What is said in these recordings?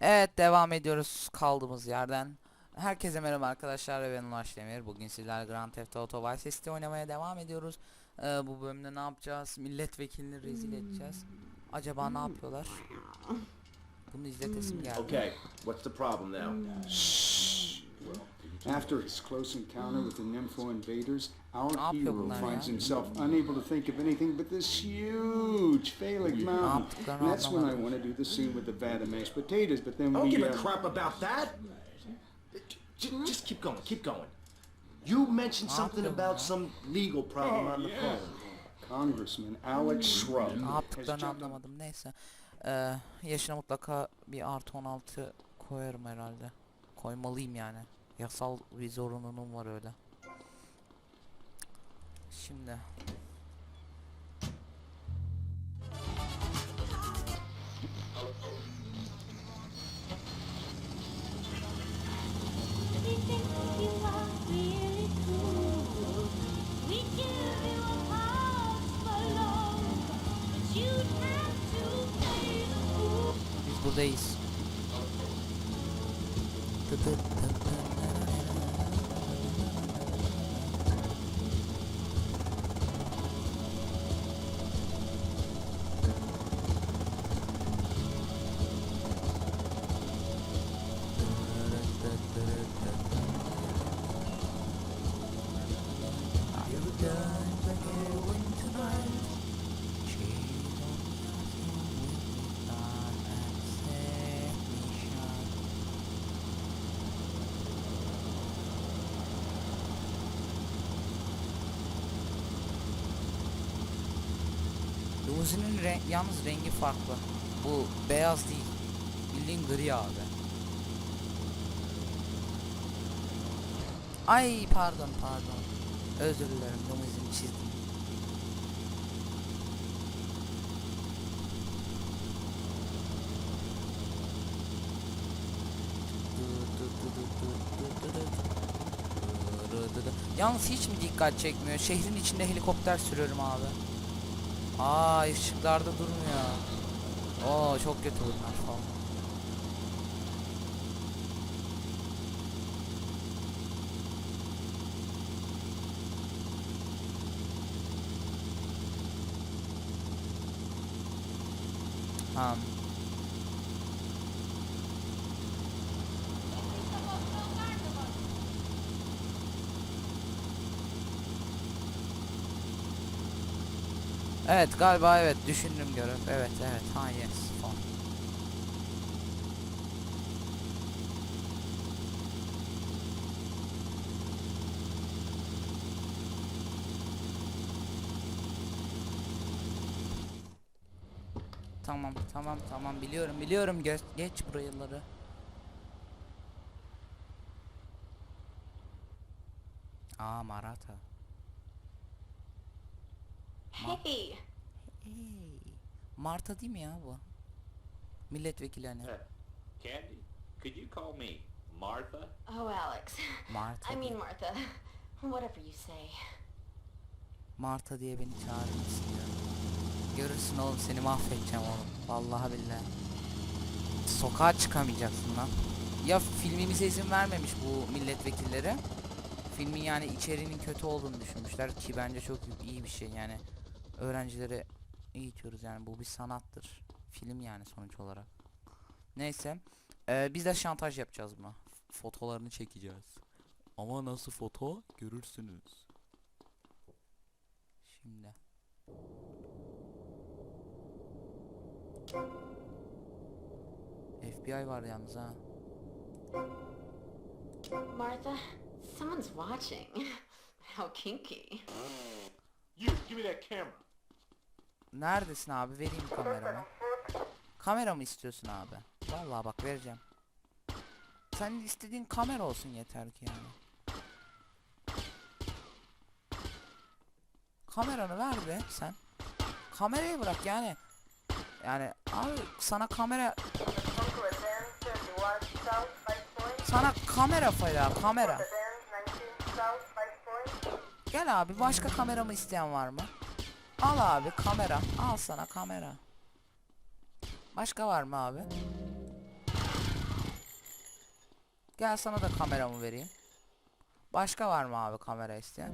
Evet devam ediyoruz kaldığımız yerden. Herkese merhaba arkadaşlar ben Ulaş Demir. Bugün sizlerle Grand Theft Auto Vice City oynamaya devam ediyoruz. Ee, bu bölümde ne yapacağız? Milletvekilini rezil edeceğiz. Acaba ne yapıyorlar? Bunu izletesim geldi. Okay, what's the problem now? After his close encounter with the Nympho invaders, our hero finds himself unable to think of anything but this huge Phalanx mountain. And that's when I want to do the scene with the vat of mashed potatoes, but then I don't we... give a uh, crap about that. J- Just keep going, keep going. You mentioned something about some legal problem on the phone. Congressman Alex Shrub Ne has yaptıklarını jumped on anlamadım. Neyse. Ee, yaşına mutlaka bir artı 16 koyarım herhalde. Koymalıyım yani. Yasal bir zorunluluğum var öyle. Şimdi. Everything you Limuzin'in re yalnız rengi farklı. Bu beyaz değil. Bildiğin gri abi. Ay pardon pardon. Özür dilerim limuzini çizdim. Yalnız hiç mi dikkat çekmiyor? Şehrin içinde helikopter sürüyorum abi. Aa ışıklarda durmuyor. Oo çok kötü bunlar falan. Ha. Evet galiba evet düşündüm görev. Evet evet ha yes falan. Tamam tamam tamam biliyorum biliyorum geç, geç buraları. Aa Maratha. Hey, Hey. Marta değil mi ya bu? Milletvekili hani. Candy, could you call me Martha? oh Alex. Marta. I mean Martha. Whatever you say. Marta diye beni çağırır mısın ya? Görürsün oğlum seni mahvedeceğim oğlum. Vallahi billahi. Sokağa çıkamayacaksın lan. Ya filmimize izin vermemiş bu milletvekilleri. Filmin yani içeriğinin kötü olduğunu düşünmüşler ki bence çok iyi bir şey yani. Öğrencilere eğitiyoruz yani bu bir sanattır. Film yani sonuç olarak. Neyse. Ee, biz de şantaj yapacağız buna. Fotolarını çekeceğiz. Ama nasıl foto görürsünüz. Şimdi. FBI var yalnız ha. Martha, someone's watching. How kinky. You, give me that camera. Neredesin abi? Vereyim kameramı. Kamera mı istiyorsun abi? Vallahi bak vereceğim. Senin istediğin kamera olsun yeter ki yani. Kameranı ver be sen. Kamerayı bırak yani. Yani abi sana kamera sana kamera fayda kamera. Gel abi başka kameramı isteyen var mı? Al abi kamera. Al sana kamera. Başka var mı abi? Gel sana da kameramı vereyim. Başka var mı abi kamera isteyen?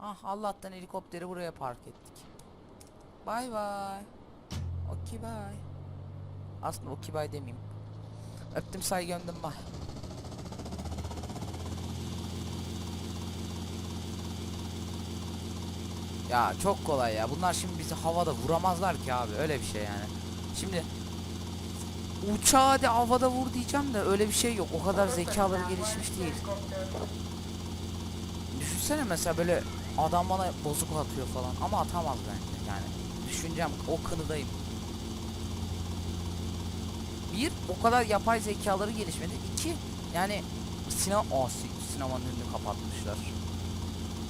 Ah Allah'tan helikopteri buraya park ettik. Bay bay. Okey bay. Aslında okey bay demeyeyim. Öptüm say gömdüm bay. Ya çok kolay ya. Bunlar şimdi bizi havada vuramazlar ki abi. Öyle bir şey yani. Şimdi uçağı hadi havada vur diyeceğim de öyle bir şey yok. O kadar zekaları gelişmiş değil. Düşünsene mesela böyle adam bana bozuk atıyor falan ama atamaz bence yani. Düşüneceğim o kınıdayım. Bir, o kadar yapay zekaları gelişmedi. İki, yani sinema, si- sinemanın önünü kapatmışlar.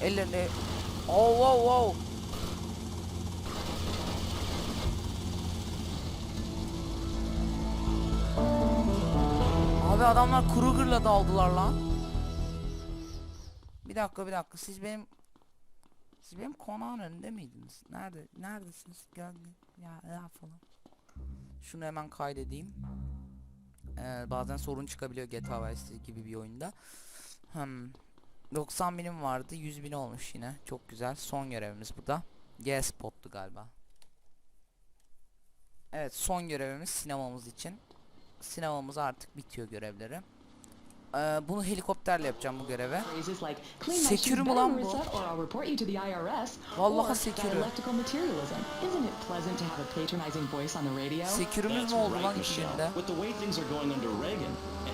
Ellerinde, oh wow wow. Abi adamlar Kruger'la daldılar lan. Bir dakika bir dakika siz benim siz benim konağın önünde miydiniz? Nerede neredesiniz? Gel ya, ya falan. Şunu hemen kaydedeyim. Ee, bazen sorun çıkabiliyor GTA Vice gibi bir oyunda. Hmm. 90 binim vardı 100 bin olmuş yine. Çok güzel. Son görevimiz bu da G spottu galiba. Evet son görevimiz sinemamız için. Sinemamız artık bitiyor görevleri. Ee, Bunu helikopterle yapacağım bu göreve. Sekürü mü lan bu? Vallahi sekürü. Sekürümüz mü oldu lan Michelle.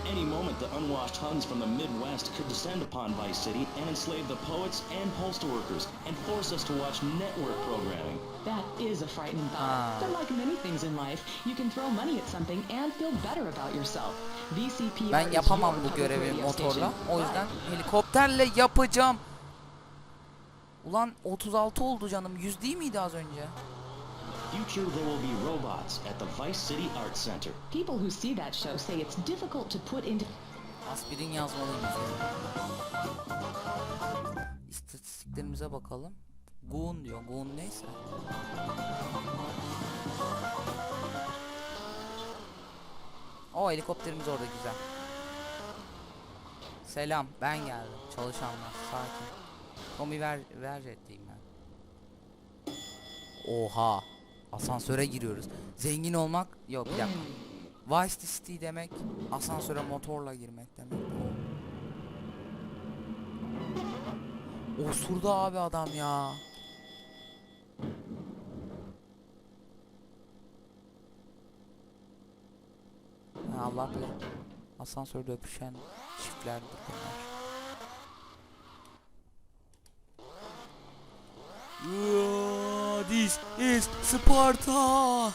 At any moment the unwashed Huns from the Midwest could descend upon Vice City and enslave the poets and postal workers and force us to watch network programming. That is a frightening Ah. thought. But like many things in life, you can throw money at something and feel better about yourself. VCPR Ben yapamam bu görevi motorla. O yüzden helikopterle yapacağım Ulan 36 oldu canım 100 değil miydi az önce? Future there will be robots at the Vice City Art Center. People who see that show say it's difficult to put into Aspirin yazmalıyım. İstatistiklerimize bakalım. Goon diyor. Goon neyse. O helikopterimiz orada güzel. Selam ben geldim. Çalışanlar sakin. Tommy ver ver jetliyim ben. Oha. Asansöre giriyoruz. Zengin olmak yok bir dakika. Vice City demek asansöre motorla girmek demek. Osurdu abi adam ya. Allah bilir. Asansörde öpüşen çiftlerdir bunlar. Yeah, This is Sparta.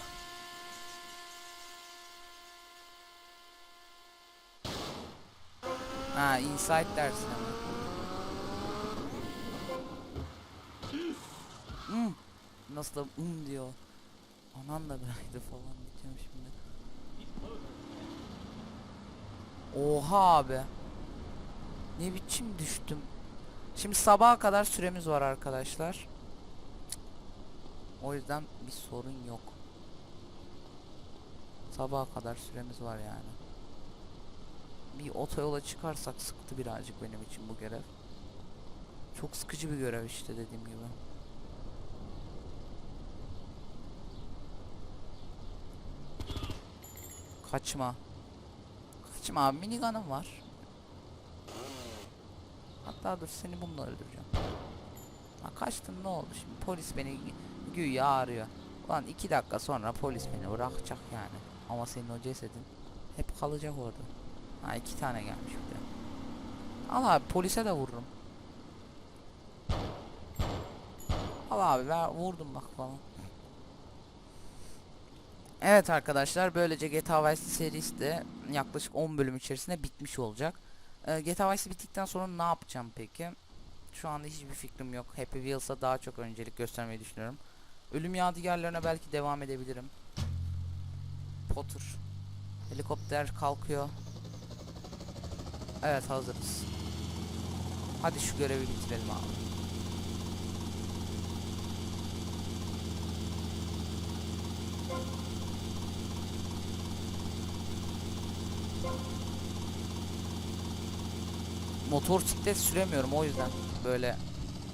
Ha, insight dersin ama. Hmm. Nasıl da um diyor. Anan da bıraktı falan diyeceğim şimdi. Oha abi. Ne biçim düştüm. Şimdi sabaha kadar süremiz var arkadaşlar. O yüzden bir sorun yok. Sabaha kadar süremiz var yani. Bir otoyola çıkarsak sıktı birazcık benim için bu görev. Çok sıkıcı bir görev işte dediğim gibi. Kaçma. Kaçma abi minigun'ım var. Hatta dur seni bununla öldüreceğim. Ha kaçtın ne oldu şimdi polis beni güya arıyor. Ulan iki dakika sonra polis beni bırakacak yani. Ama senin o cesedin hep kalacak orada. Ha iki tane gelmiş bir de. Al abi polise de vururum. Al abi ben vurdum bak falan. Evet arkadaşlar böylece GTA Vice serisi de yaklaşık 10 bölüm içerisinde bitmiş olacak. Ee, GTA Vice bittikten sonra ne yapacağım peki? Şu anda hiçbir fikrim yok. Happy Wheels'a daha çok öncelik göstermeyi düşünüyorum. Ölüm yadigarlarına belki devam edebilirim. Potter. Helikopter kalkıyor. Evet hazırız. Hadi şu görevi bitirelim abi. Motor siklet süremiyorum o yüzden böyle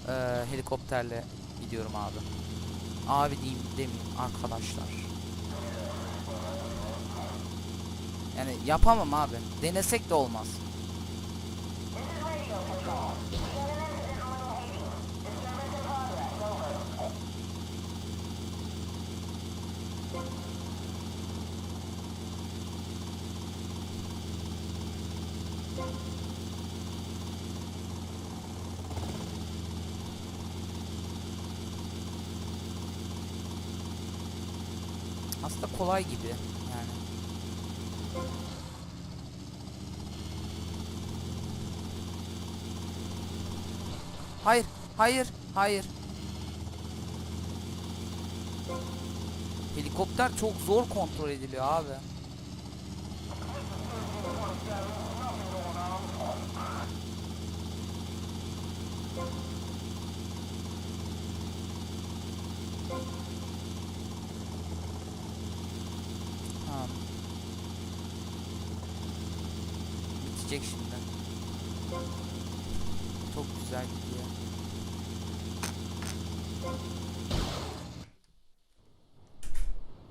e, helikopterle gidiyorum abi. Abi diyeyim demeyeyim arkadaşlar. Yani yapamam abi. Denesek de olmaz. Aslında kolay gibi yani. Hayır, hayır, hayır. Helikopter çok zor kontrol ediliyor abi. Tamam. Bitecek şimdi. Çok güzel gidiyor.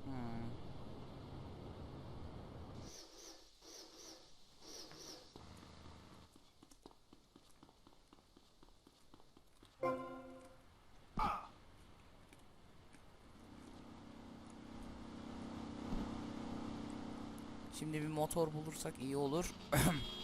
Hmm. Şimdi bir motor bulursak iyi olur.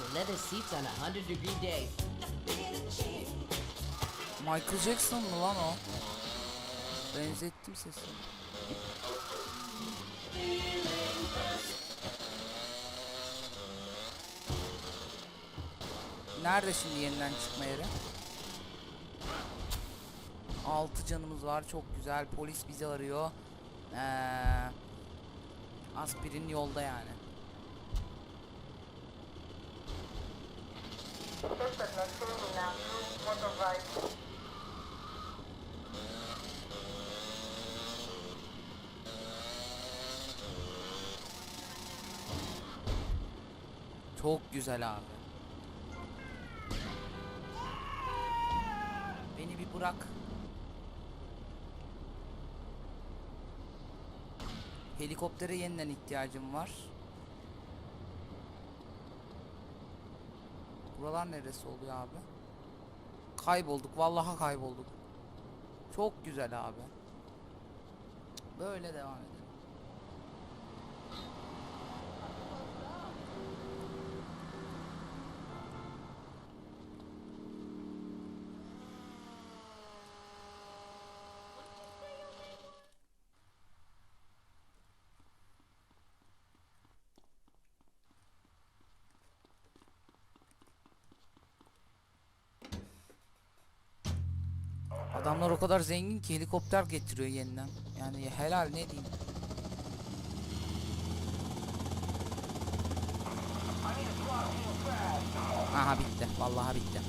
like leather seats on a hundred degree day. Michael Jackson mı lan o? Benzettim sesini. Nerede şimdi yeniden çıkma yeri? 6 canımız var çok güzel polis bizi arıyor. Ee, aspirin yolda yani. Çok güzel abi. Beni bir bırak. Helikoptere yeniden ihtiyacım var. Buralar neresi oluyor abi? Kaybolduk. Vallahi kaybolduk. Çok güzel abi. Böyle devam edelim. Adamlar o kadar zengin ki helikopter getiriyor yeniden. Yani helal ne diyeyim. Aha bitti. Vallahi bitti.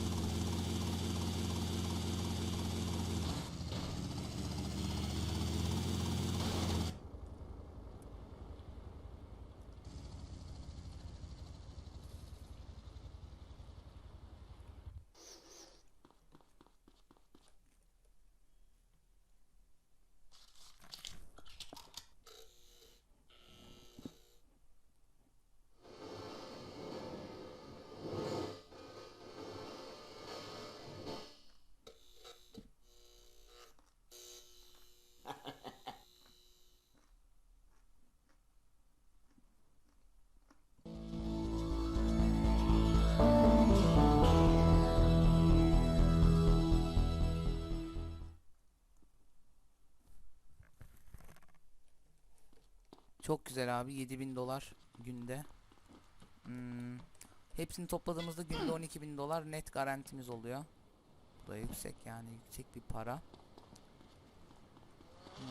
Çok güzel abi 7000 dolar günde. Hmm, Hepsini topladığımızda günde 12 bin dolar net garantimiz oluyor. Bu da yüksek yani yüksek bir para. Hmm.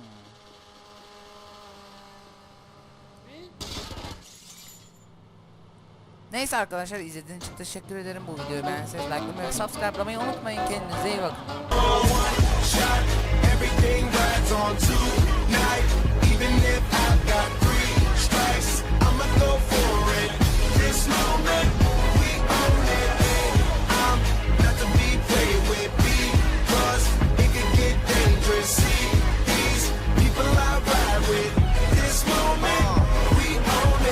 Neyse arkadaşlar izlediğiniz için teşekkür ederim. Bu videoyu beğenseniz like ve subscribe'lamayı unutmayın. Kendinize iyi bakın. Go for it. This moment